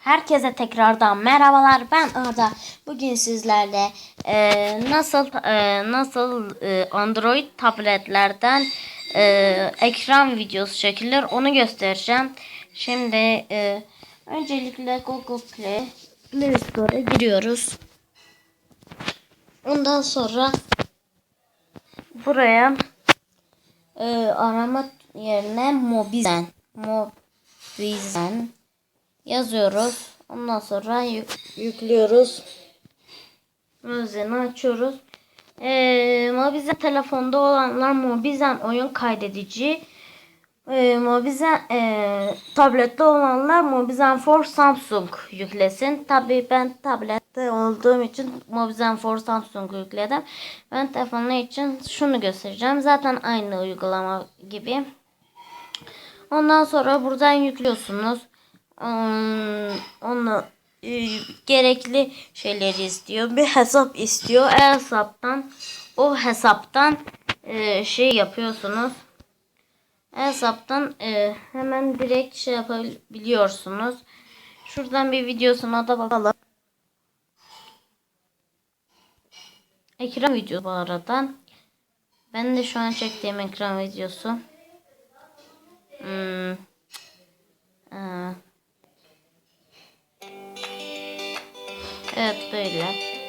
Herkese tekrardan merhabalar. Ben Arda. Bugün sizlerle e, nasıl e, nasıl e, Android tabletlerden e, ekran videosu çekilir onu göstereceğim. Şimdi e, öncelikle Google Play Play Store'a giriyoruz. Ondan sonra buraya e, arama yerine Mobizen Mobizen yazıyoruz. Ondan sonra yük- yüklüyoruz. Müziğini açıyoruz. Ee, Mobizen telefonda olanlar Mobizen oyun kaydedici. Ee, Mobizen e, tablette olanlar Mobizen for Samsung yüklesin. Tabii ben tablette olduğum için Mobizen for Samsung yükledim. Ben telefonu için şunu göstereceğim. Zaten aynı uygulama gibi. Ondan sonra buradan yüklüyorsunuz. Hmm, onu e, gerekli şeyleri istiyor. Bir hesap istiyor. O hesaptan o hesaptan e, şey yapıyorsunuz. Hesaptan e, hemen direkt şey yapabiliyorsunuz. Şuradan bir videosuna da bakalım. Ekran videosu bu arada. Ben de şu an çektiğim ekran videosu. Hmm. Evet böyle.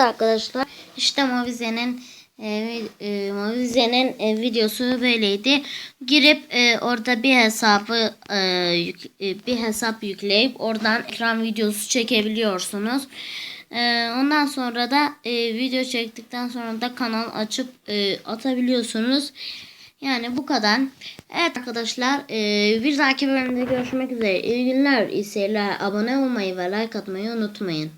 Arkadaşlar işte Movize'nin e, e, Movize'nin e, videosu böyleydi. Girip e, orada bir hesabı e, yük- e, bir hesap yükleyip oradan ekran videosu çekebiliyorsunuz. E, ondan sonra da e, video çektikten sonra da kanal açıp e, atabiliyorsunuz. Yani bu kadar. Evet arkadaşlar e, bir dahaki bölümde görüşmek üzere. İyi günler, iyi seyirler. Abone olmayı ve like atmayı unutmayın.